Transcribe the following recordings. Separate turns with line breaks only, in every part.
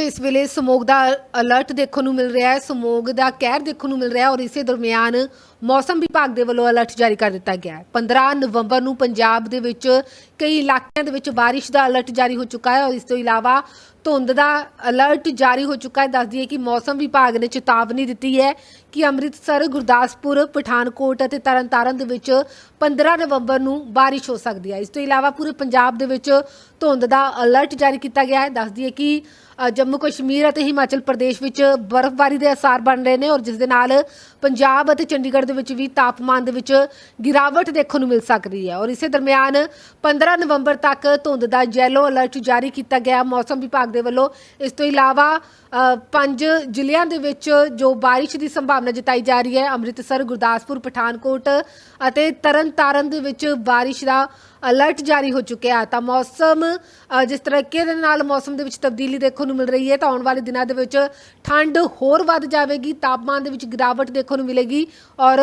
ਇਸ ਵੇਲੇ ਸਮੋਗ ਦਾ ਅਲਰਟ ਦੇਖਣ ਨੂੰ ਮਿਲ ਰਿਹਾ ਹੈ, ਸਮੋਗ ਦਾ ਕਹਿਰ ਦੇਖਣ ਨੂੰ ਮਿਲ ਰਿਹਾ ਹੈ ਔਰ ਇਸੇ ਦਰਮਿਆਨ ਮੌਸਮ ਵਿਭਾਗ ਦੇ ਵੱਲੋਂ ਅਲਰਟ ਜਾਰੀ ਕਰ ਦਿੱਤਾ ਗਿਆ ਹੈ। 15 ਨਵੰਬਰ ਨੂੰ ਪੰਜਾਬ ਦੇ ਵਿੱਚ ਕਈ ਇਲਾਕਿਆਂ ਦੇ ਵਿੱਚ ਬਾਰਿਸ਼ ਦਾ ਅਲਰਟ ਜਾਰੀ ਹੋ ਚੁੱਕਾ ਹੈ ਔਰ ਇਸ ਤੋਂ ਇਲਾਵਾ ਧੁੰਦ ਦਾ ਅਲਰਟ ਜਾਰੀ ਹੋ ਚੁੱਕਾ ਹੈ। ਦੱਸਦੀ ਹੈ ਕਿ ਮੌਸਮ ਵਿਭਾਗ ਨੇ ਚੇਤਾਵਨੀ ਦਿੱਤੀ ਹੈ ਕਿ ਅੰਮ੍ਰਿਤਸਰ, ਗੁਰਦਾਸਪੁਰ, ਪਠਾਨਕੋਟ ਅਤੇ ਤਰਨਤਾਰਨ ਦੇ ਵਿੱਚ 15 ਨਵੰਬਰ ਨੂੰ ਬਾਰਿਸ਼ ਹੋ ਸਕਦੀ ਹੈ। ਇਸ ਤੋਂ ਇਲਾਵਾ ਪੂਰੇ ਪੰਜਾਬ ਦੇ ਵਿੱਚ ਧੁੰਦ ਦਾ ਅਲਰਟ ਜਾਰੀ ਕੀਤਾ ਗਿਆ ਹੈ। ਦੱਸਦੀ ਦਈਏ ਕਿ ਜੰਮੂ ਕਸ਼ਮੀਰ ਅਤੇ ਹਿਮਾਚਲ ਪ੍ਰਦੇਸ਼ ਵਿੱਚ ਬਰਫ਼ਬਾਰੀ ਦੇ ਅਸਾਰ ਬਣ ਰਹੇ ਨੇ ਔਰ ਜਿਸ ਦੇ ਨਾਲ ਪੰਜਾਬ ਅਤੇ ਚੰਡੀਗੜ੍ਹ ਦੇ ਵਿੱਚ ਵੀ ਤਾਪਮਾਨ ਦੇ ਵਿੱਚ ਗਿਰਾਵਟ ਦੇਖਣ ਨੂੰ ਮਿਲ ਸਕਦੀ ਹੈ। ਔਰ ਇਸੇ ਦਰਮਿਆਨ 15 ਨਵੰਬਰ ਤੱਕ ਧੁੰਦ ਦਾ ਯੈਲੋ ਅਲਰਟ ਜਾਰੀ ਕੀਤਾ ਗਿਆ। ਮੌਸਮ ਵਿਭਾਗ ਦੇ ਵੱਲੋਂ ਇਸ ਤੋਂ ਇਲਾਵਾ ਪੰਜ ਜ਼ਿਲ੍ਹਿਆਂ ਦੇ ਵਿੱਚ ਜੋ ਬਾਰਿਸ਼ ਦੀ ਸੰਭਾਵਨਾ ਜਤਾਈ ਜਾ ਰਹੀ ਹੈ, ਅੰਮ੍ਰਿਤਸਰ, ਗੁਰਦਾਸਪੁਰ, ਪਠਾਨਕੋਟ ਅਤੇ ਤਰਨਤਾਰਨ ਦੇ ਵਿੱਚ ਬਾਰਿਸ਼ ਦਾ ਅਲਰਟ ਜਾਰੀ ਹੋ ਚੁੱਕਿਆ। ਤਾਂ ਮੌਸਮ ਜਿਸ ਤਰੀਕੇ ਦੇ ਨਾਲ ਮੌਸਮ ਦੇ ਵਿੱਚ ਤਬਦੀਲੀ ਦੇਖਣ ਨੂੰ ਮਿਲ ਰਹੀ ਹੈ, ਤਾਂ ਆਉਣ ਵਾਲੇ ਦਿਨਾਂ ਦੇ ਵਿੱਚ ਠੰਡ ਹੋਰ ਵੱਧ ਜਾਵੇਗੀ, ਤਾਪਮਾਨ ਦੇ ਵਿੱਚ ਗਿਰਾਵਟ ਦੇਖਣ ਨੂੰ ਮਿਲੇਗੀ ਔਰ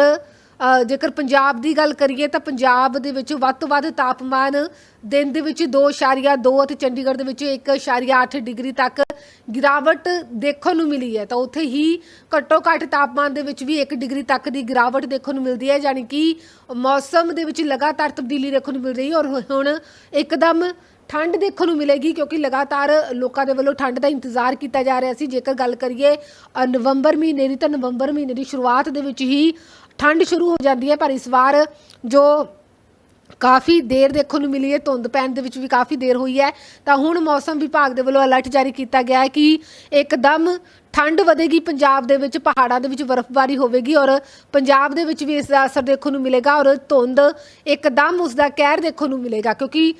ਅ, ਜੇਕਰ ਪੰਜਾਬ ਦੀ ਗੱਲ ਕਰੀਏ ਤਾਂ ਪੰਜਾਬ ਦੇ ਵਿੱਚ ਵੱਧ ਤੋਂ ਵੱਧ ਤਾਪਮਾਨ ਦਿਨ ਦੇ ਵਿੱਚ 2.2 ਅਤੇ ਚੰਡੀਗੜ੍ਹ ਦੇ ਵਿੱਚ 1.8 ਡਿਗਰੀ ਤੱਕ ਗਿਰਾਵਟ ਦੇਖਣ ਨੂੰ ਮਿਲੀ ਹੈ। ਤਾਂ ਉੱਥੇ ਹੀ ਘੱਟੋ ਘੱਟ ਤਾਪਮਾਨ ਦੇ ਵਿੱਚ ਵੀ 1 ਡਿਗਰੀ ਤੱਕ ਦੀ ਗਿਰਾਵਟ ਦੇਖਣ ਨੂੰ ਮਿਲਦੀ ਹੈ ਯਾਨੀ ਕਿ ਮੌਸਮ ਦੇ ਵਿੱਚ ਲਗਾਤਾਰ ਤਬਦੀਲੀ ਦੇਖਣ ਨੂੰ ਮਿਲ ਰਹੀ ਹੈ ਔਰ ਹੁਣ ਇੱਕਦਮ ਠੰਡ ਦੇਖਣ ਨੂੰ ਮਿਲੇਗੀ ਕਿਉਂਕਿ ਲਗਾਤਾਰ ਲੋਕਾਂ ਦੇ ਵੱਲੋਂ ਠੰਡ ਦਾ ਇੰਤਜ਼ਾਰ ਕੀਤਾ ਜਾ ਰਿਹਾ ਸੀ। ਜੇਕਰ ਗੱਲ ਕਰੀਏ ਨਵੰਬਰ ਮਹੀਨੇ ਦੀ ਤਾਂ ਨਵੰਬਰ ਮਹੀਨੇ ਦੀ ਸ਼ੁਰੂਆਤ ਦੇ ਵਿੱਚ ਹੀ ਠੰਡ ਸ਼ੁਰੂ ਹੋ ਜਾਂਦੀ ਹੈ, ਪਰ ਇਸ ਵਾਰ ਜੋ ਕਾਫੀ ਦੇਰ ਦੇਖਣ ਨੂੰ ਮਿਲੀ ਹੈ, ਧੁੰਦ ਪੈਣ ਦੇ ਵਿੱਚ ਵੀ ਕਾਫੀ ਦੇਰ ਹੋਈ ਹੈ, ਤਾਂ ਹੁਣ ਮੌਸਮ ਵਿਭਾਗ ਦੇ ਵੱਲੋਂ ਅਲਰਟ ਜਾਰੀ ਕੀਤਾ ਗਿਆ ਹੈ ਕਿ ਇੱਕਦਮ ਠੰਡ ਵਧੇਗੀ, ਪੰਜਾਬ ਦੇ ਵਿੱਚ ਪਹਾੜਾਂ ਦੇ ਵਿੱਚ ਬਰਫ਼ਬਾਰੀ ਹੋਵੇਗੀ ਔਰ ਪੰਜਾਬ ਦੇ ਵਿੱਚ ਵੀ ਇਸ ਦਾ ਅਸਰ ਦੇਖਣ ਨੂੰ ਮਿਲੇਗਾ ਔਰ ਧੁੰਦ ਇੱਕਦਮ ਉਸ ਦਾ ਕਹਿਰ ਦੇਖਣ ਨੂੰ ਮਿਲੇਗਾ ਕਿਉਂਕਿ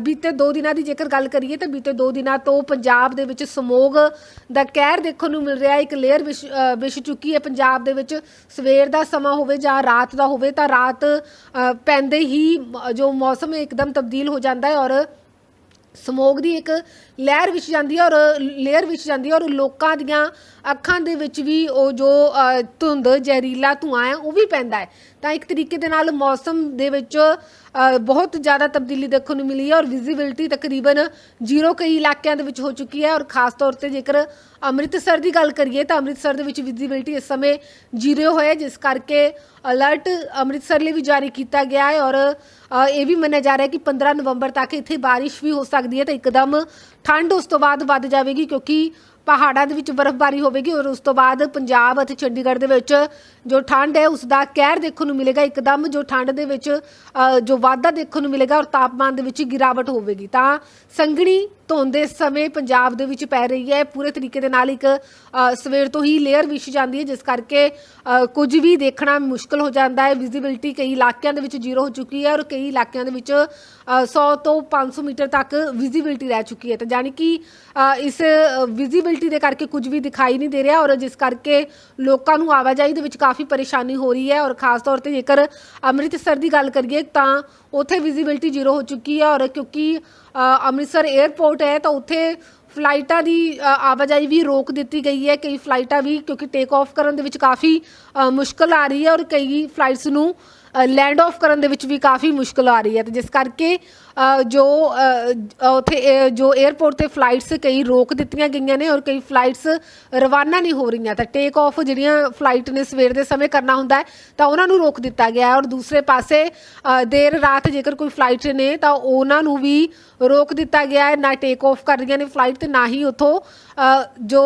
ਬੀਤੇ 2 ਦਿਨਾਂ ਦੀ ਜੇਕਰ ਗੱਲ ਕਰੀਏ ਤਾਂ ਬੀਤੇ 2 ਦਿਨਾਂ ਤੋਂ ਪੰਜਾਬ ਦੇ ਵਿੱਚ ਸਮੋਗ ਦਾ ਕਹਿਰ ਦੇਖਣ ਨੂੰ ਮਿਲ ਰਿਹਾ, ਇੱਕ ਲੇਅਰ ਵਿਛ ਵਿਛ ਚੁੱਕੀ ਹੈ। ਪੰਜਾਬ ਦੇ ਵਿੱਚ ਸਵੇਰ ਦਾ ਸਮਾਂ ਹੋਵੇ ਜਾਂ ਰਾਤ ਦਾ ਹੋਵੇ ਤਾਂ ਰਾਤ ਪੈਂਦੇ ਹੀ ਜੋ ਮੌਸਮ ਹੈ, ਇੱਕਦਮ ਤਬਦੀਲ ਹੋ ਜਾਂਦਾ ਹੈ ਔਰ ਸਮੋਗ ਦੀ ਇੱਕ ਲਹਿਰ ਵਿੱਚ ਜਾਂਦੀ ਹੈ ਔਰ ਲੇਅਰ ਵਿੱਚ ਜਾਂਦੀ ਹੈ ਔਰ ਲੋਕਾਂ ਦੀਆਂ ਅੱਖਾਂ ਦੇ ਵਿੱਚ ਵੀ ਉਹ ਜੋ ਧੁੰਦ, ਜ਼ਹਿਰੀਲਾ ਧੂਆਂ ਹੈ, ਉਹ ਵੀ ਪੈਂਦਾ ਹੈ। ਤਾਂ ਇੱਕ ਤਰੀਕੇ ਦੇ ਨਾਲ ਮੌਸਮ ਦੇ ਵਿੱਚ ਬਹੁਤ ਜ਼ਿਆਦਾ ਤਬਦੀਲੀ ਦੇਖਣ ਨੂੰ ਮਿਲੀ ਹੈ ਔਰ ਵਿਜ਼ਿਬਿਲਟੀ ਤਕਰੀਬਨ ਜ਼ੀਰੋ ਕਈ ਇਲਾਕਿਆਂ ਦੇ ਵਿੱਚ ਹੋ ਚੁੱਕੀ ਹੈ। ਔਰ ਖਾਸ ਤੌਰ ਤੇ ਜੇਕਰ ਅੰਮ੍ਰਿਤਸਰ ਦੀ ਗੱਲ ਕਰੀਏ ਤਾਂ ਅੰਮ੍ਰਿਤਸਰ ਦੇ ਵਿੱਚ ਵਿਜ਼ਿਬਿਲਟੀ ਇਸ ਸਮੇਂ ਜ਼ੀਰੋ ਹੋਇਆ ਜਿਸ ਕਰਕੇ ਅਲਰਟ ਅੰਮ੍ਰਿਤਸਰ ਲਈ ਵੀ ਜਾਰੀ ਕੀਤਾ ਗਿਆ ਹੈ। ਔਰ ਇਹ ਵੀ ਮੰਨਿਆ ਜਾ ਰਿਹਾ ਹੈ ਕਿ 15 ਨਵੰਬਰ ਤੱਕ ਇੱਥੇ ਬਾਰਿਸ਼ ਵੀ ਹੋ ਸਕਦੀ ਹੈ। ਤਾਂ ਇੱਕਦਮ ਠੰਡ ਉਸ ਤੋਂ ਬਾਅਦ ਵੱਧ ਜਾਵੇਗੀ ਕਿਉਂਕਿ ਪਹਾੜਾਂ ਦੇ ਵਿੱਚ ਬਰਫ਼ਬਾਰੀ ਹੋਵੇਗੀ ਔਰ ਉਸ ਤੋਂ ਬਾਅਦ ਪੰਜਾਬ ਅਤੇ ਚੰਡੀਗੜ੍ਹ ਦੇ ਵਿੱਚ ਜੋ ਠੰਡ ਹੈ ਉਸ ਦਾ ਕਹਿਰ ਦੇਖਣ ਨੂੰ ਮਿਲੇਗਾ, ਇੱਕਦਮ ਜੋ ਠੰਡ ਦੇ ਵਿੱਚ ਜੋ ਵਾਧਾ ਦੇਖਣ ਨੂੰ ਮਿਲੇਗਾ ਔਰ ਤਾਪਮਾਨ ਦੇ ਵਿੱਚ ਗਿਰਾਵਟ ਹੋਵੇਗੀ। ਤਾਂ ਸੰਘਣੀ ਧੁੰਦ ਦੇ ਸਮੇਂ ਪੰਜਾਬ ਦੇ ਵਿੱਚ ਪੈ ਰਹੀ ਹੈ। ਪੂਰੇ ਤਰੀਕੇ ਦੇ ਨਾਲ ਇੱਕ ਸਵੇਰ ਤੋਂ ਹੀ ਲੇਅਰ ਵਿਛ ਜਾਂਦੀ ਹੈ ਜਿਸ ਕਰਕੇ ਕੁਝ ਵੀ ਦੇਖਣਾ ਮੁਸ਼ਕਲ ਹੋ ਜਾਂਦਾ ਹੈ। ਵਿਜ਼ਿਬਿਲਟੀ ਕਈ ਇਲਾਕਿਆਂ ਦੇ ਵਿੱਚ ਜ਼ੀਰੋ ਹੋ ਚੁੱਕੀ ਹੈ ਔਰ ਕਈ ਇਲਾਕਿਆਂ ਦੇ ਵਿੱਚ ਅ, 100 ਤੋਂ 500 ਮੀਟਰ ਤੱਕ ਵਿਜ਼ਿਬਿਲਟੀ ਰਹਿ ਚੁੱਕੀ ਹੈ। ਤਾਂ ਜਾਨੀ ਕਿ ਇਸ ਵਿਜ਼ਿਬਿਲਟੀ ਦੇ ਕਰਕੇ ਕੁਝ ਵੀ ਦਿਖਾਈ ਨਹੀਂ ਦੇ ਰਿਹਾ ਔਰ ਜਿਸ ਕਰਕੇ ਲੋਕਾਂ ਨੂੰ ਆਵਾਜਾਈ ਦੇ ਵਿੱਚ ਕਾਫੀ ਪਰੇਸ਼ਾਨੀ ਹੋ ਰਹੀ ਹੈ। ਔਰ ਖਾਸ ਤੌਰ ਤੇ ਜੇਕਰ ਅੰਮ੍ਰਿਤਸਰ ਦੀ ਗੱਲ ਕਰੀਏ ਤਾਂ ਉੱਥੇ ਵਿਜ਼ਿਬਿਲਟੀ ਜ਼ੀਰੋ ਹੋ ਚੁੱਕੀ ਹੈ ਔਰ ਕਿਉਂਕਿ ਅੰਮ੍ਰਿਤਸਰ 에ਅਰਪੋਰਟ ਹੈ ਤਾਂ ਉੱਥੇ ਫਲਾਈਟਾਂ ਦੀ ਆਵਾਜਾਈ ਵੀ ਰੋਕ ਦਿੱਤੀ ਗਈ ਹੈ। ਕਈ ਫਲਾਈਟਾਂ ਵੀ ਕਿਉਂਕਿ ਟੇਕ ਆਫ ਕਰਨ ਦੇ ਵਿੱਚ ਕਾਫੀ ਮੁਸ਼ਕਲ ਆ ਰਹੀ ਹੈ ਔਰ ਕਈ ਫਲਾਈਟਸ ਨੂੰ ਲੈਂਡ ਆਫ ਕਰਨ ਦੇ ਵਿੱਚ ਵੀ ਕਾਫੀ ਮੁਸ਼ਕਲ ਆ ਰਹੀ ਹੈ ਤੇ ਜਿਸ ਕਰਕੇ ਜੋ ਅ, ਉੱਥੇ ਜੋ 에ਅਰਪੋਰਟ ਤੇ ਫਲਾਈਟਸ ਕਈ ਰੋਕ ਦਿੱਤੀਆਂ ਗਈਆਂ ਨੇ ਔਰ ਕਈ ਫਲਾਈਟਸ ਰਵਾਨਾ ਨਹੀਂ ਹੋ ਰਹੀਆਂ ਤਾਂ ਟੇਕ ਆਫ ਜਿਹੜੀਆਂ ਫਲਾਈਟ ਨੇ ਸਵੇਰ ਦੇ ਸਮੇਂ ਕਰਨਾ ਹੁੰਦਾ ਹੈ ਤਾਂ ਉਹਨਾਂ ਨੂੰ ਰੋਕ ਦਿੱਤਾ ਗਿਆ ਹੈ ਔਰ ਦੂਸਰੇ ਪਾਸੇ ਦੇਰ ਰਾਤ ਜੇਕਰ ਕੋਈ ਫਲਾਈਟ ਨੇ ਤਾਂ ਉਹਨਾਂ ਨੂੰ ਵੀ ਰੋਕ ਦਿੱਤਾ ਗਿਆ ਹੈ ਨਾ ਟੇਕ ਆਫ ਕਰ ਰਹੀਆਂ ਨੇ ਫਲਾਈਟ ਤੇ ਨਾ ਹੀ ਉਥੋਂ ਜੋ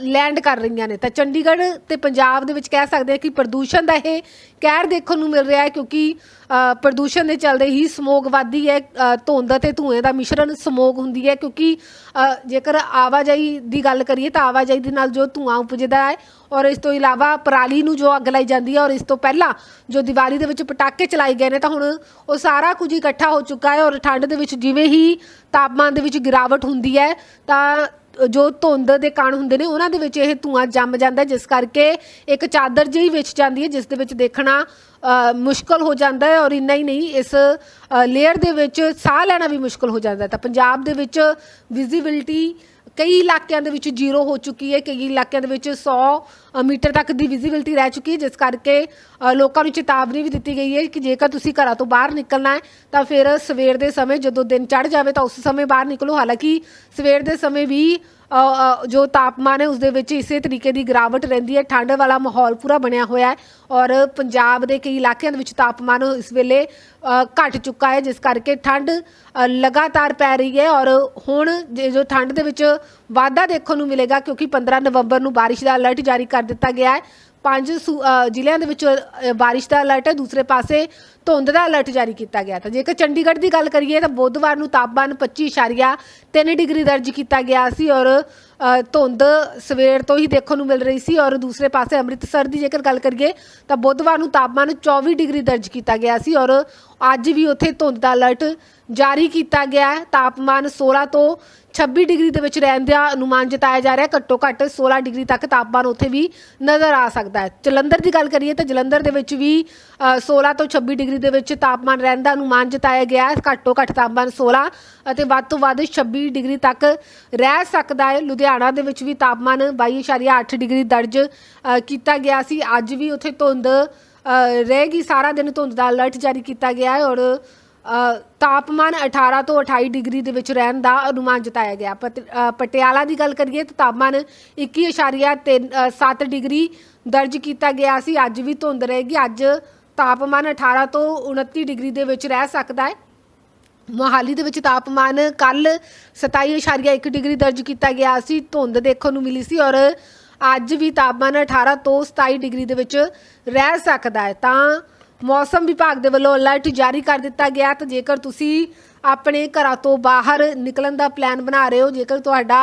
ਲੈਂਡ ਕਰ ਰਹੀਆਂ ਨੇ। ਤਾਂ ਚੰਡੀਗੜ੍ਹ ਤੇ ਪੰਜਾਬ ਦੇ ਵਿੱਚ ਕਹਿ ਸਕਦੇ ਹਾਂ ਕਿ ਪ੍ਰਦੂਸ਼ਣ ਦਾ ਇਹ ਕਹਿਰ ਦੇਖਣ ਨੂੰ ਮਿਲ ਰਿਹਾ ਹੈ ਕਿਉਂਕਿ ਪ੍ਰਦੂਸ਼ਣ ਦੇ ਚੱਲਦੇ ਹੀ ਸਮੋਗ ਵੱਧਦੀ ਹੈ ਧੁੰਦ ਅਤੇ ਧੂਏ ਦਾ ਮਿਸ਼ਰਣ ਸਮੋਗ ਹੁੰਦੀ ਹੈ ਕਿਉਂਕਿ ਜੇਕਰ ਆਵਾਜਾਈ ਦੀ ਗੱਲ ਕਰੀਏ ਤਾਂ ਆਵਾਜਾਈ ਦੇ ਨਾਲ ਜੋ ਧੂਆਂ ਉਪਜਦਾ ਹੈ ਔਰ ਇਸ ਤੋਂ ਇਲਾਵਾ ਪਰਾਲੀ ਨੂੰ ਜੋ ਅੱਗ ਲਾਈ ਜਾਂਦੀ ਹੈ ਔਰ ਇਸ ਤੋਂ ਪਹਿਲਾਂ ਜੋ ਦੀਵਾਲੀ ਦੇ ਵਿੱਚ ਪਟਾਕੇ ਚਲਾਏ ਗਏ ਨੇ ਤਾਂ ਹੁਣ ਉਹ ਸਾਰਾ ਕੁਝ ਇਕੱਠਾ ਹੋ ਚੁੱਕਾ ਹੈ ਔਰ ਠੰਡ ਦੇ ਵਿੱਚ ਜਿਵੇਂ ਹੀ ਤਾਪਮਾਨ ਦੇ ਵਿੱਚ ਗਿਰਾਵਟ ਹੁੰਦੀ ਹੈ ਤਾਂ ਜੋ ਧੁੰਦ ਦੇ ਕਣ ਹੁੰਦੇ ਨੇ, ਉਹਨਾਂ ਦੇ ਵਿੱਚ ਇਹ ਧੂਆਂ ਜੰਮ ਜਾਂਦਾ ਜਿਸ ਕਰਕੇ ਇੱਕ ਚਾਦਰ ਜਿਹੀ ਵਿਛ ਜਾਂਦੀ ਹੈ, ਜਿਸ ਦੇ ਵਿੱਚ ਦੇਖਣਾ ਮੁਸ਼ਕਲ ਹੋ ਜਾਂਦਾ ਹੈ ਔਰ ਇੰਨਾ ਹੀ ਨਹੀਂ, ਇਸ ਲੇਅਰ ਦੇ ਵਿੱਚ ਸਾਹ ਲੈਣਾ ਵੀ ਮੁਸ਼ਕਲ ਹੋ ਜਾਂਦਾ ਤਾਂ ਪੰਜਾਬ ਦੇ ਵਿੱਚ ਵਿਜ਼ਿਬਿਲਟੀ ਕਈ ਇਲਾਕਿਆਂ ਦੇ ਵਿੱਚ ਜ਼ੀਰੋ ਹੋ ਚੁੱਕੀ ਹੈ, ਕਈ ਇਲਾਕਿਆਂ ਦੇ ਵਿੱਚ 100 ਮੀਟਰ ਤੱਕ ਦੀ ਵਿਜ਼ਿਬਿਲਟੀ ਰਹਿ ਚੁੱਕੀ ਹੈ, ਜਿਸ ਕਰਕੇ ਲੋਕਾਂ ਨੂੰ ਚੇਤਾਵਨੀ ਵੀ ਦਿੱਤੀ ਗਈ ਹੈ ਕਿ ਜੇਕਰ ਤੁਸੀਂ ਘਰਾਂ ਤੋਂ ਬਾਹਰ ਨਿਕਲਣਾ ਹੈ, ਤਾਂ ਫਿਰ ਸਵੇਰ ਦੇ ਸਮੇਂ ਜਦੋਂ ਦਿਨ ਚੜ੍ਹ ਜਾਵੇ ਤਾਂ ਉਸ ਸਮੇਂ ਬਾਹਰ ਨਿਕਲੋ। ਹਾਲਾਂਕਿ ਸਵੇਰ ਦੇ ਸਮੇਂ ਵੀ ਜੋ ਤਾਪਮਾਨ ਹੈ ਉਸ ਦੇ ਵਿੱਚ ਇਸੇ ਤਰੀਕੇ ਦੀ ਗਿਰਾਵਟ ਰਹਿੰਦੀ ਹੈ। ਠੰਡ ਵਾਲਾ ਮਾਹੌਲ ਪੂਰਾ ਬਣਿਆ ਹੋਇਆ ਹੈ ਔਰ ਪੰਜਾਬ ਦੇ ਕਈ ਇਲਾਕਿਆਂ ਦੇ ਵਿੱਚ ਤਾਪਮਾਨ ਇਸ ਵੇਲੇ ਅ, ਘਟ ਚੁੱਕਾ ਹੈ ਜਿਸ ਕਰਕੇ ਠੰਡ ਲਗਾਤਾਰ ਪੈ ਰਹੀ ਹੈ ਔਰ ਹੁਣ ਜੇ ਜੋ ਠੰਡ ਦੇ ਵਿੱਚ ਵਾਧਾ ਦੇਖਣ ਨੂੰ ਮਿਲੇਗਾ ਕਿਉਂਕਿ 15 ਨਵੰਬਰ ਨੂੰ ਬਾਰਿਸ਼ ਦਾ ਅਲਰਟ ਜਾਰੀ ਕਰ ਦਿੱਤਾ ਗਿਆ ਹੈ। ਪੰਜ ਸੂ- ਅ, ਜ਼ਿਲ੍ਹਿਆਂ ਦੇ ਵਿੱਚ ਅ, ਬਾਰਿਸ਼ ਦਾ ਅਲਰਟ ਹੈ ਦੂਸਰੇ ਪਾਸੇ ਧੁੰਦ ਦਾ ਅਲਰਟ ਜਾਰੀ ਕੀਤਾ ਗਿਆ ਤਾਂ ਜੇਕਰ ਚੰਡੀਗੜ੍ਹ ਦੀ ਗੱਲ ਕਰੀਏ ਤਾਂ ਬੁੱਧਵਾਰ ਨੂੰ ਤਾਪਮਾਨ 25.3 ਡਿਗਰੀ ਦਰਜ ਕੀਤਾ ਗਿਆ ਸੀ ਔਰ ਅ, ਧੁੰਦ ਸਵੇਰ ਤੋਂ ਹੀ ਦੇਖਣ ਨੂੰ ਮਿਲ ਰਹੀ ਸੀ ਔਰ ਦੂਸਰੇ ਪਾਸੇ ਅੰਮ੍ਰਿਤਸਰ ਦੀ ਜੇਕਰ ਗੱਲ ਕਰੀਏ ਤਾਂ ਬੁੱਧਵਾਰ ਨੂੰ ਤਾਪਮਾਨ 24 ਡਿਗਰੀ ਦਰਜ ਕੀਤਾ ਗਿਆ ਸੀ ਔਰ ਅੱਜ ਵੀ ਉੱਥੇ ਧੁੰਦ ਦਾ ਅਲਰਟ ਜਾਰੀ ਕੀਤਾ ਗਿਆ ਹੈ। ਤਾਪਮਾਨ 16 ਤੋਂ 26 ਡਿਗਰੀ ਦੇ ਵਿੱਚ ਰਹਿਣ ਦਾ ਅਨੁਮਾਨ ਜਤਾਇਆ ਜਾ ਰਿਹਾ ਘੱਟੋ ਘੱਟ 16 ਡਿਗਰੀ ਤੱਕ ਤਾਪਮਾਨ ਉੱਥੇ ਵੀ ਨਜ਼ਰ ਆ ਸਕਦਾ ਹੈ। ਜਲੰਧਰ ਦੀ ਗੱਲ ਕਰੀਏ ਤਾਂ ਜਲੰਧਰ ਦੇ ਵਿੱਚ ਵੀ ਅ, 16 ਤੋਂ 26 ਡਿਗਰੀ ਦੇ ਵਿੱਚ ਤਾਪਮਾਨ ਰਹਿਣ ਦਾ ਅਨੁਮਾਨ ਜਤਾਇਆ ਗਿਆ ਹੈ। ਘੱਟੋ ਘੱਟ ਤਾਪਮਾਨ 16 ਅਤੇ ਵੱਧ ਤੋਂ ਵੱਧ 26 ਡਿਗਰੀ ਤੱਕ ਰਹਿ ਸਕਦਾ ਹੈ। ਲੁਧਿਆਣਾ ਦੇ ਵਿੱਚ ਵੀ ਤਾਪਮਾਨ 22.8 ਡਿਗਰੀ ਦਰਜ ਕੀਤਾ ਗਿਆ ਸੀ। ਅੱਜ ਵੀ ਉੱਥੇ ਧੁੰਦ ਅ, ਰਹੇਗੀ। ਸਾਰਾ ਦਿਨ ਧੁੰਦ ਦਾ ਅਲਰਟ ਜਾਰੀ ਕੀਤਾ ਗਿਆ ਹੈ ਔਰ ਤਾਪਮਾਨ 18 ਤੋਂ 28 ਡਿਗਰੀ ਦੇ ਵਿੱਚ ਰਹਿਣ ਦਾ ਅਨੁਮਾਨ ਜਤਾਇਆ ਗਿਆ। ਪਟ- ਪਟਿਆਲਾ ਦੀ ਗੱਲ ਕਰੀਏ ਤਾਂ ਤਾਪਮਾਨ 21.7 ਡਿਗਰੀ ਦਰਜ ਕੀਤਾ ਗਿਆ ਸੀ। ਅੱਜ ਵੀ ਧੁੰਦ ਰਹੇਗੀ। ਅੱਜ ਤਾਪਮਾਨ 18 ਤੋਂ 29 ਡਿਗਰੀ ਦੇ ਵਿੱਚ ਰਹਿ ਸਕਦਾ ਹੈ। ਮੋਹਾਲੀ ਦੇ ਵਿੱਚ ਤਾਪਮਾਨ ਕੱਲ 27.1 ਡਿਗਰੀ ਦਰਜ ਕੀਤਾ ਗਿਆ ਸੀ। ਧੁੰਦ ਦੇਖਣ ਨੂੰ ਮਿਲੀ ਸੀ ਔਰ ਅੱਜ ਵੀ ਤਾਪਮਾਨ 18 ਤੋਂ 27 ਡਿਗਰੀ ਦੇ ਵਿੱਚ ਰਹਿ ਸਕਦਾ ਹੈ। ਤਾਂ ਮੌਸਮ ਵਿਭਾਗ ਦੇ ਵੱਲੋਂ ਅਲਰਟ ਜਾਰੀ ਕਰ ਦਿੱਤਾ ਗਿਆ ਤਾਂ ਜੇਕਰ ਤੁਸੀਂ ਆਪਣੇ ਘਰਾਂ ਤੋਂ ਬਾਹਰ ਨਿਕਲਣ ਦਾ ਪਲਾਨ ਬਣਾ ਰਹੇ ਹੋ ਜੇਕਰ ਤੁਹਾਡਾ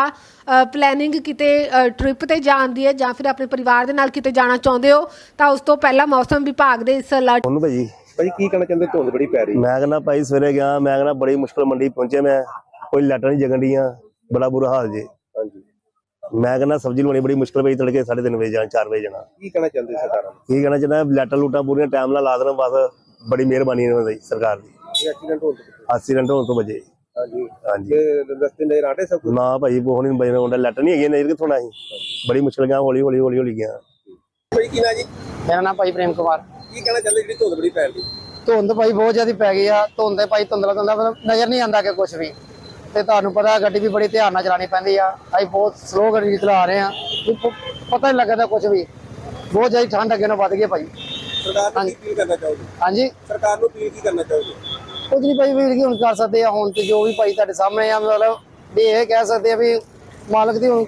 ਪਲੈਨਿੰਗ ਕਿਤੇ ਟ੍ਰਿਪ ਤੇ ਜਾਣ ਦੀ ਹੈ ਜਾਂ ਫਿਰ ਆਪਣੇ ਪਰਿਵਾਰ ਦੇ ਨਾਲ ਕਿਤੇ ਜਾਣਾ ਚਾਹੁੰਦੇ ਹੋ ਤਾਂ ਉਸ ਤੋਂ ਪਹਿਲਾਂ ਮੌਸਮ ਵਿਭਾਗ ਦੇ ਇਸ ਅਲਰਟ
ਉਹਨੂੰ ਭਾਜੀ
ਭਾਜੀ ਕੀ ਕਹਿਣਾ ਚਾਹੁੰਦੇ ਧੁੰਦ ਬੜੀ ਪੈ ਰਹੀ
ਮੈਂ ਕਹਿੰਦਾ ਭਾਈ ਸਵੇਰੇ ਗਿਆ ਮੈਂ ਕਹਿੰਦਾ ਬੜੀ ਮੁਸ਼ਕਲ ਮੰਡੀ ਪਹੁੰਚਿਆ ਮੈਂ ਕੋਈ ਲਾਟਾਂ ਨਹੀਂ ਜਗਣ ਬੜਾ ਬੁਰਾ ਹਾਲ ਜੇ। ਮੈਂ ਕਹਿੰਦਾ ਸਬਜ਼ੀ ਲਵਾਉਣੀ ਬੜੀ ਮੁਸ਼ਕਲ ਪਈ ਤੜਕੇ 3:30 ਵਜੇ ਜਾਣਾ 4 ਵਜੇ ਜਾਣਾ।
ਕੀ ਕਹਿਣਾ ਚਾਹੁੰਦੇ ਸਰਕਾਰਾਂ ਨੂੰ?
ਕੀ ਕਹਿਣਾ ਚਾਹੁੰਦਾ ਲਾਟਾਂ ਲੂਟਾਂ ਪੂਰੀਆਂ ਟਾਈਮ ਨਾਲ ਲਾ ਦੇਣ ਬਸ ਬੜੀ ਮਿਹਰਬਾਨੀ ਇਹਨਾਂ ਦੀ ਸਰਕਾਰ ਦੀ।
ਐਕਸੀਡੈਂਟ ਹੋਣ ਤੋਂ ਬਚੇ।
ਐਕਸੀਡੈਂਟ ਹੋਣ ਤੋਂ ਬਚੇ।
ਹਾਂਜੀ।
ਹਾਂਜੀ।
ਤੇ ਰਸਤੇ ਨਜ਼ਰ ਆਟੇ ਸਭ ਕੁਝ
ਨਾ ਭਾਈ ਕੋਹ ਨਹੀਂ ਬਜਣਾ ਹੁੰਦਾ ਲਾਟਾਂ ਨਹੀਂ ਹੈਗੀਆਂ ਨਹੀਂ ਕਿੱਥੋਂ ਸੀ? ਬੜੀ ਮੁਸ਼ਕਲ ਗਿਆ ਹੌਲੀ ਹੌਲੀ ਹੌਲੀ ਹੌਲੀ ਗਿਆ
ਭਾਈ ਕੀ ਨਾ ਜੀ?
ਮੇਰਾ ਨਾਮ ਭਾਈ ਪ੍ਰੇਮ ਕੁਮਾਰ।
ਕੀ ਕਹਿਣਾ ਚਾਹੁੰਦੇ ਜਿਹੜੀ ਧੁੰਦ ਬੜੀ ਪੈ ਰਹੀ
ਧੁੰਦ ਭਾਈ ਬਹੁਤ ਜ਼ਿਆਦਾ ਪੈ ਗਈ ਆ ਧੁੰਦ ਭਾਈ ਧੁੰਦਲਾ ਧੁੰਦਲਾ ਨਜ਼ਰ ਨਹੀਂ ਆਉਂਦਾ ਕਿ ਕੁਝ ਵੀ। ਤੇ ਤੁਹਾਨੂੰ ਪਤਾ ਗੱਡੀ ਵੀ ਬੜੀ ਧਿਆਨ ਨਾਲ ਚਲਾਉਣੀ ਪੈਂਦੀ ਆ। ਅਸੀਂ ਬਹੁਤ ਸਲੋ ਗੱਡੀ ਚਲਾ ਰਹੇ ਆ ਪਤਾ ਨਹੀਂ ਲੱਗਦਾ ਕੁਝ ਵੀ। ਬਹੁਤ ਜ਼ਿਆਦਾ ਠੰਡ ਅੱਗੇ ਨਾਲੋਂ ਵੱਧ ਗਈ ਭਾਈ।
ਸਰਕਾਰ ਨੂੰ ਕੀ ਅਪੀਲ ਕਰਨਾ ਚਾਹੋਗੇ?
ਹਾਂਜੀ।
ਸਰਕਾਰ ਨੂੰ ਕੀ ਕਰਨਾ ਚਾਹੋਗੇ?
ਕੁਝ ਨਹੀਂ ਭਾਈ ਵੀਰ ਕੀ ਹੁਣ ਕਰ ਸਕਦੇ ਆ ਹੁਣ ਤੇ ਜੋ ਵੀ ਭਾਈ ਤੁਹਾਡੇ ਸਾਹਮਣੇ ਆ ਮਤਲਬ ਵੀ ਇਹ ਕਹਿ ਸਕਦੇ ਆ ਵੀ ਮਾਲਕ ਦੀ ਹੁਣ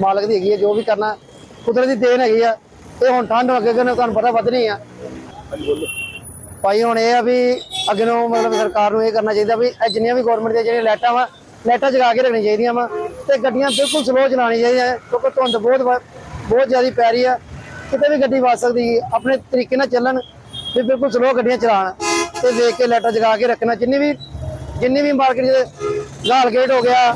ਮਾਲਕ ਦੀ ਹੈਗੀ ਆ ਜੋ ਵੀ ਕਰਨਾ ਕੁਦਰਤ ਦੀ ਦੇਣ ਹੈਗੀ ਆ। ਇਹ ਹੁਣ ਠੰਡ ਅੱਗੇ ਅੱਗੇ ਨੂੰ ਤੁਹਾਨੂੰ ਪਤਾ ਵਧਣੀ ਆ।
ਹਾਂਜੀ ਬੋਲੋ।
ਭਾਈ, ਹੁਣ ਇਹ ਆ ਵੀ ਅੱਗੇ ਨੂੰ ਮਤਲਬ ਸਰਕਾਰ ਨੂੰ ਇਹ ਕਰਨਾ ਚਾਹੀਦਾ ਵੀ ਇਹ ਜਿੰਨੀਆਂ ਵੀ ਗਵਰਨਮੈਂਟ ਦੀਆਂ ਜਿਹੜੀਆਂ ਲਾਈਟਾਂ ਵਾ, ਲਾਈਟਾਂ ਜਗਾ ਕੇ ਰੱਖਣੀਆਂ ਚਾਹੀਦੀਆਂ ਵਾ ਤੇ ਗੱਡੀਆਂ ਬਿਲਕੁਲ ਸਲੋ ਚਲਾਉਣੀਆਂ ਚਾਹੀਦੀਆਂ ਕਿਉਂਕਿ ਧੁੰਦ ਬਹੁਤ ਬਹੁਤ ਜ਼ਿਆਦਾ ਪੈ ਰਹੀ ਆ। ਕਿਤੇ ਵੀ ਗੱਡੀ ਵੱਜ ਸਕਦੀ ਆਪਣੇ ਤਰੀਕੇ ਨਾਲ ਚੱਲਣ ਵੀ ਬਿਲਕੁਲ ਸਲੋ ਗੱਡੀਆਂ ਚਲਾਉਣ ਤੇ ਵੇਖ ਕੇ ਲਾਈਟਾਂ ਜਗਾ ਕੇ ਰੱਖਣਾ, ਜਿੰਨੀ ਵੀ ਜਿੰਨੀ ਵੀ ਮਾਰਕੀਟ ਦੇ ਲਾਲ ਗੇਟ ਹੋ ਗਿਆ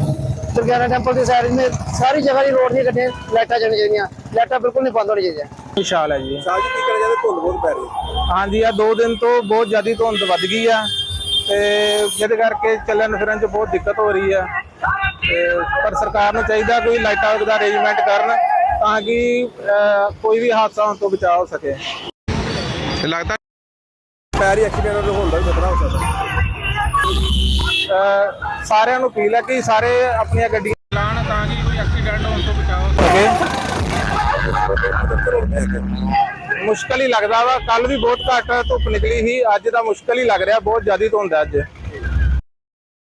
ਦੁਰਗਿਆਨਾ ਟੈਂਪਲ ਦੀ ਸਾਈਡ ਨੇ ਸਾਰੀ ਜਗ੍ਹਾ ਦੀ ਰੋਡ ਦੀਆਂ ਗੱਡੀਆਂ ਲਾਈਟਾਂ ਚੱਲਣੀਆਂ ਚਾਹੀਦੀਆਂ, ਲਾਈਟਾਂ ਬਿਲਕੁਲ ਨਹੀਂ ਬੰਦ ਹੋਣੀ ਚਾਹੀਦੀਆਂ।
ਵਿਸ਼ਾਲ ਹੈ ਜੀ।
ਸਾਹ ਜੀ ਕੀ ਕਹਿਣਾ ਚਾਹੁੰਦੇ ਧੁੰਦ ਬਹੁਤ ਪੈ ਰਹੀ
ਹਾਂਜੀ ਆ ਦੋ ਦਿਨ ਤੋਂ ਬਹੁਤ ਜ਼ਿਆਦਾ ਧੁੰਦ ਵੱਧ ਗਈ ਆ। ਤੇ ਜਿਹਦੇ ਕਰਕੇ ਚੱਲਣ ਫਿਰਨ 'ਚ ਬਹੁਤ ਦਿੱਕਤ ਹੋ ਰਹੀ ਆ। ਤੇ ਪਰ ਸਰਕਾਰ ਨੂੰ ਚਾਹੀਦਾ ਕੋਈ ਲਾਈਟਾਂ ਦਾ ਅਰੇਂਜਮੈਂਟ ਕਰਨ ਤਾਂ ਕਿ ਅਹ, ਕੋਈ ਵੀ ਹਾਦਸਾ ਹੋਣ ਤੋਂ ਬਚਾਅ ਹੋ ਸਕੇ।
ਲੱਗਦਾ ਪੈ ਰਹੀ ਐਕਸੀਡੈਂਟ ਹੋਣ ਦਾ ਵੀ ਖਤਰਾ ਹੋ ਸਕਦਾ।
ਅਹ, ਸਾਰਿਆਂ ਨੂੰ ਅਪੀਲ ਹੈ ਕਿ ਸਾਰੇ ਆਪਣੀਆਂ ਗੱਡੀਆਂ ਚਲਾਉਣ ਤਾਂ ਕਿ ਕੋਈ ਐਕਸੀਡੈਂਟ ਹੋਣ ਤੋਂ ਬਚਾਅ ਹੋ ਸਕੇ ਮੁਸ਼ਕਲ ਹੀ ਲੱਗਦਾ ਵਾ। ਕੱਲ ਵੀ ਬਹੁਤ ਘੱਟ ਧੁੱਪ ਨਿਕਲੀ ਸੀ। ਅੱਜ ਤਾਂ ਮੁਸ਼ਕਲ ਹੀ ਲੱਗ ਰਿਹਾ। ਬਹੁਤ ਜ਼ਿਆਦਾ ਧੁੰਦ ਹੈ ਅੱਜ।